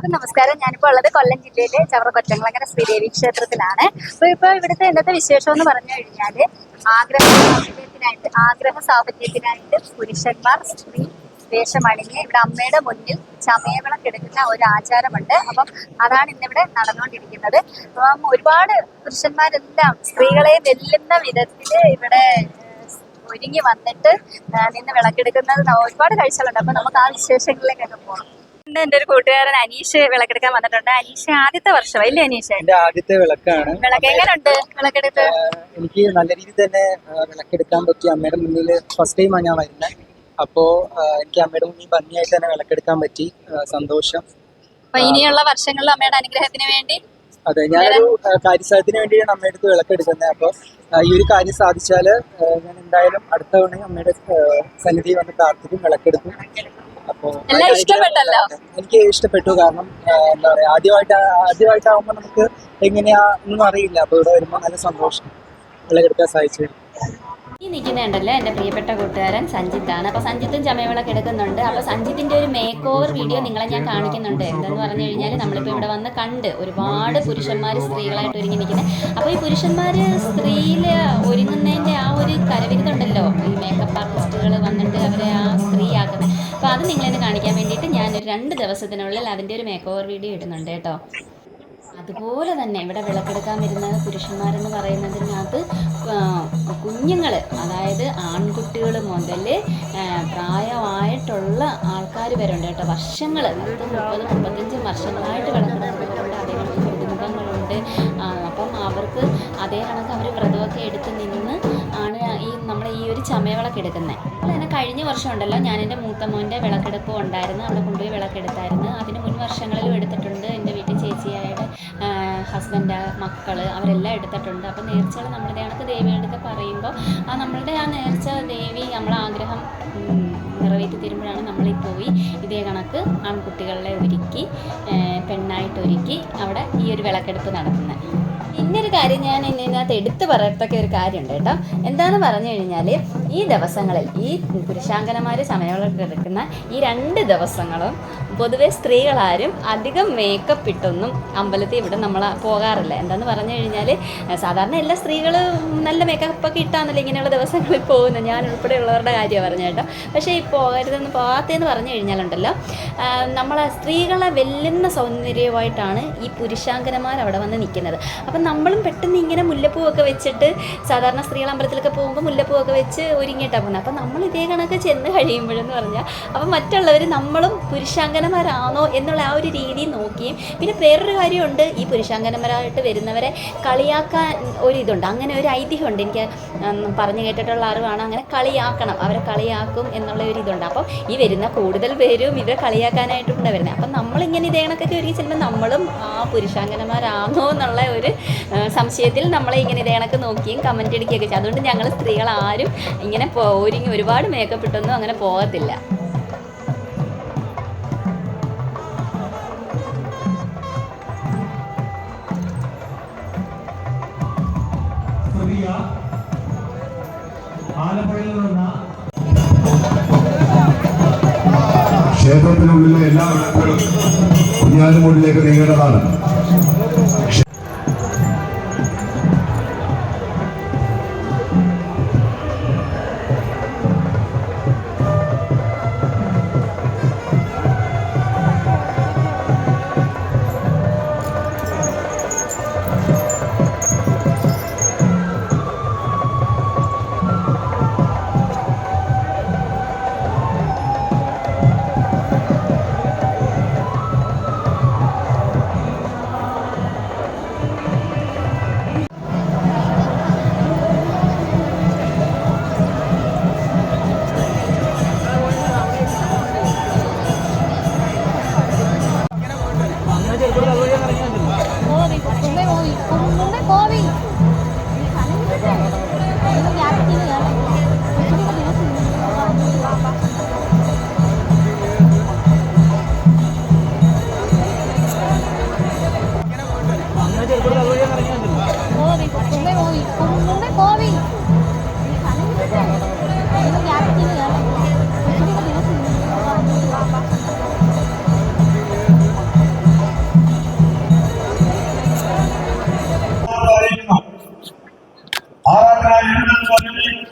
എല്ലാവർക്കും നമസ്കാരം. ഞാനിപ്പോൾ ഉള്ളത് കൊല്ലം ജില്ലയിലെ ചവറ കൊറ്റങ്ങളങ്ങര ശ്രീദേവി ക്ഷേത്രത്തിലാണ്. അപ്പൊ ഇപ്പൊ ഇവിടുത്തെ ഇന്നത്തെ വിശേഷം എന്ന് പറഞ്ഞു കഴിഞ്ഞാൽ ആഗ്രഹ സാഹചര്യത്തിനായിട്ട് ആഗ്രഹ സാഹചര്യത്തിനായിട്ട് പുരുഷന്മാർ സ്ത്രീ വേഷമണിഞ്ഞ് ഇവിടെ അമ്മയുടെ മുന്നിൽ ചമയവിളക്ക് എടുക്കുന്ന ഒരു ആചാരമുണ്ട്. അപ്പം അതാണ് ഇന്നിവിടെ നടന്നുകൊണ്ടിരിക്കുന്നത്. അപ്പം ഒരുപാട് പുരുഷന്മാരെല്ലാം സ്ത്രീകളെ വെല്ലുന്ന വിധത്തിൽ ഇവിടെ ഒരുങ്ങി വന്നിട്ട് നിന്ന് വിളക്കെടുക്കുന്നത് ഒരുപാട് കാഴ്ചകളുണ്ട്. അപ്പൊ നമുക്ക് ആ വിശേഷങ്ങളിലേക്കൊക്കെ പോകാം ഇന്ന് എന്റെ ഒരു കൂട്ടുകാരൻ അനീഷ് വിളക്കെടുക്കാൻ വന്നിട്ടുണ്ട്. അനീഷ് ആദ്യത്തെ വർഷം അല്ലേ അനീഷ്? എന്റെ ആദ്യത്തെ വിളക്കാണ്. വിളക്ക് എങ്ങനെയുണ്ട് വിളക്കെടുത്ത് എനിക്ക് നല്ല രീതിയിൽ തന്നെ വിളക്കെടുക്കാൻ പറ്റി. അമ്മയുടെ മുന്നിൽ ഫസ്റ്റ് ടൈമാണ് ഞാൻ വരുന്നത്. അപ്പോ എനിക്ക് അമ്മയുടെ മുന്നിൽ ഭംഗിയായിട്ട് തന്നെ വിളക്കെടുക്കാൻ പറ്റി. സന്തോഷം. അപ്പൊ ഇനിയുള്ള വർഷങ്ങളിൽ അമ്മയുടെ അനുഗ്രഹത്തിന് വേണ്ടി? അതെ ഞാനൊരു കാര്യസാധ്യത്തിന് വേണ്ടിയാണ് അമ്മയുടെ അടുത്ത് വിളക്കെടുക്കുന്നത്. അപ്പോൾ ഈ ഒരു കാര്യം സാധിച്ചാൽ ഞാൻ എന്തായാലും അടുത്ത തവണ അമ്മയുടെ സന്നിധി വന്ന് പ്രാർത്ഥിക്കും വിളക്കെടുക്കും. അപ്പോ എല്ലാം ഇഷ്ടപ്പെട്ടല്ലോ? എനിക്ക് ഇഷ്ടപ്പെട്ടു. കാരണം എന്താ പറയാ ആദ്യമായിട്ട് ആദ്യമായിട്ടാവുമ്പോ നമുക്ക് എങ്ങനെയാ ഒന്നും അറിയില്ല. അപ്പൊ ഇവിടെ വരുമ്പോൾ നല്ല സന്തോഷം. വിളക്കെടുക്കാൻ സാധിച്ചു. ഈ നിൽക്കുന്നുണ്ടല്ലോ എന്റെ പ്രിയപ്പെട്ട കൂട്ടുകാരൻ സഞ്ജിത്താണ്. അപ്പോൾ സഞ്ജിത്തും ചമയവിളക്ക് എടുക്കുന്നുണ്ട്. അപ്പോൾ സഞ്ജിത്തിന്റെ ഒരു മേക്ക് ഓവർ വീഡിയോ നിങ്ങളെ ഞാൻ കാണിക്കുന്നുണ്ട്. എന്തെന്ന് പറഞ്ഞു കഴിഞ്ഞാൽ നമ്മളിപ്പോൾ ഇവിടെ വന്ന് കണ്ട് ഒരുപാട് പുരുഷന്മാർ സ്ത്രീകളായിട്ട് ഒരുങ്ങി നിൽക്കുന്നത് അപ്പോൾ ഈ പുരുഷന്മാർ സ്ത്രീയിൽ ഒരുങ്ങുന്നതിന്റെ ആ ഒരു കരവിരുതുണ്ടല്ലോ. ഈ മേക്കപ്പ് ആർട്ടിസ്റ്റുകൾ വന്നിട്ട് അവരെ ആ നിങ്ങളെന്ന് കാണിക്കാൻ വേണ്ടിയിട്ട് ഞാനൊരു രണ്ട് ദിവസത്തിനുള്ളിൽ അതിന്റെ ഒരു മേക്ക് ഓവർ വീഡിയോ ഇടുന്നുണ്ട് കേട്ടോ. അതുപോലെ തന്നെ ഇവിടെ വിളക്കെടുക്കാൻ വരുന്ന പുരുഷന്മാരെന്ന് പറയുന്നതിനകത്ത് കുഞ്ഞുങ്ങൾ അതായത് ആൺകുട്ടികൾ മുതൽ പ്രായമായിട്ടുള്ള ആൾക്കാർ വരെ ഉണ്ട് കേട്ടോ. വർഷങ്ങൾ പത്ത് മുപ്പത് മുപ്പത്തഞ്ച് വർഷങ്ങളായിട്ട് വിളക്കെടുക്കുന്നവരുണ്ട് കുടുംബങ്ങളുണ്ട് ആ, അപ്പം അവർക്ക് അതേ കണക്ക് അവർ വ്രതമൊക്കെ എടുത്ത് നിന്ന് ഈ നമ്മൾ ഈ ഒരു ചമയവിളക്ക് എടുക്കുന്നത് അതുപോലെ തന്നെ കഴിഞ്ഞ വർഷം ഉണ്ടല്ലോ ഞാൻ എന്റെ മൂത്ത മോന്റെ വിളക്കെടുപ്പ് ഉണ്ടായിരുന്നു. അവിടെ കൊണ്ടുപോയി വിളക്കെടുത്തായിരുന്നു. അതിന് മുൻ വർഷങ്ങളിലും എടുത്തിട്ടുണ്ട്. എന്റെ വീട്ടിൽ ചേച്ചിയായുടെ ഹസ്ബൻഡ് മക്കൾ അവരെല്ലാം എടുത്തിട്ടുണ്ട്. അപ്പോൾ നേർച്ചകൾ നമ്മളുടെ കണക്ക് ദേവിയുടെ പറയുമ്പോൾ ആ നമ്മളുടെ ആ നേർച്ച ദേവി നമ്മളെ ആഗ്രഹം നിറവേറ്റി തരുമ്പോഴാണ് നമ്മളീ പോയി ഇതേ കണക്ക് ആൺകുട്ടികളെ ഒരുക്കി പെണ്ണായിട്ട് ഒരുക്കി അവിടെ ഈ ഒരു വിളക്കെടുപ്പ് നടത്തുന്നത് പിന്നൊരു കാര്യം ഞാൻ ഇതിനകത്ത് എടുത്തു പറയത്തക്ക ഒരു കാര്യമുണ്ട് കേട്ടോ. എന്താന്ന് പറഞ്ഞു കഴിഞ്ഞാൽ ഈ ദിവസങ്ങളിൽ ഈ പുരുഷാങ്കനമാർ സമയങ്ങളൊക്കെ കിടക്കുന്ന ഈ രണ്ട് ദിവസങ്ങളും പൊതുവെ സ്ത്രീകളാരും അധികം മേക്കപ്പ് ഇട്ടൊന്നും അമ്പലത്തിൽ ഇവിടെ നമ്മൾ പോകാറില്ല. എന്താന്ന് പറഞ്ഞു കഴിഞ്ഞാൽ സാധാരണ എല്ലാ സ്ത്രീകളും നല്ല മേക്കപ്പ് ഒക്കെ ഇട്ടാന്നല്ലോ ഇങ്ങനെയുള്ള ദിവസങ്ങളിൽ പോകുന്നത്. ഞാൻ ഉൾപ്പെടെയുള്ളവരുടെ കാര്യമാണ് പറഞ്ഞു കേട്ടോ. പക്ഷേ ഈ പോകരുതെന്ന് പോകാത്തതെന്ന് പറഞ്ഞു കഴിഞ്ഞാലുണ്ടല്ലോ നമ്മളെ സ്ത്രീകളെ വെല്ലുന്ന സൗന്ദര്യമായിട്ടാണ് ഈ പുരുഷാങ്കനമാർ അവിടെ വന്ന് നിൽക്കുന്നത്. അപ്പം നമ്മളും പെട്ടെന്ന് ഇങ്ങനെ മുല്ലപ്പൂവൊക്കെ വെച്ചിട്ട് സാധാരണ സ്ത്രീകൾ അമ്പലത്തിലൊക്കെ പോകുമ്പോൾ മുല്ലപ്പൂവൊക്കെ വെച്ച് ഒരുങ്ങിയിട്ടാണ് പോകുന്നത് അപ്പം നമ്മൾ ഇതേ കണക്ക് ചെന്ന് കഴിയുമ്പോഴെന്ന് പറഞ്ഞാൽ അപ്പം മറ്റുള്ളവർ നമ്മളും പുരുഷാങ്കനമാരാണോ എന്നുള്ള ആ ഒരു രീതി നോക്കിയും പിന്നെ വേറൊരു കാര്യമുണ്ട് ഈ പുരുഷാങ്കനമാരായിട്ട് വരുന്നവരെ കളിയാക്കാൻ ഒരിതുണ്ട്. അങ്ങനെ ഒരു ഐതിഹ്യമുണ്ട്. എനിക്ക് പറഞ്ഞു കേട്ടിട്ടുള്ള അറിവാണ്. അങ്ങനെ കളിയാക്കണം. അവരെ കളിയാക്കും എന്നുള്ള ഒരു ഇതുണ്ട്. അപ്പം ഈ വരുന്ന കൂടുതൽ പേരും ഇവരെ കളിയാക്കാനായിട്ടുണ്ട് വരുന്നത് അപ്പം നമ്മളിങ്ങനെ ഇതേ കണക്കൊക്കെ ഒരുങ്ങി ചെല്ലുമ്പോൾ നമ്മളും ആ പുരുഷാങ്കനമാരാണോ എന്നുള്ള ഒരു സംശയത്തിൽ നമ്മളെ ഇങ്ങനെ ഇതേ നോക്കിയും കമന്റ് അടിക്കുകയൊക്കെ ചെയ്യും അതുകൊണ്ട് ഞങ്ങൾ സ്ത്രീകൾ ആരും ഇങ്ങനെ ഒരുങ്ങി ഒരുപാട് മേക്കപ്പ് ഇട്ടൊന്നും അങ്ങനെ പോകത്തില്ല. ക്ഷേത്രത്തിനുള്ളിലെ എല്ലാ വിളക്കുകളും കുഞ്ഞാലുമൂടിലേക്ക് നീങ്ങേണ്ടതാണ്.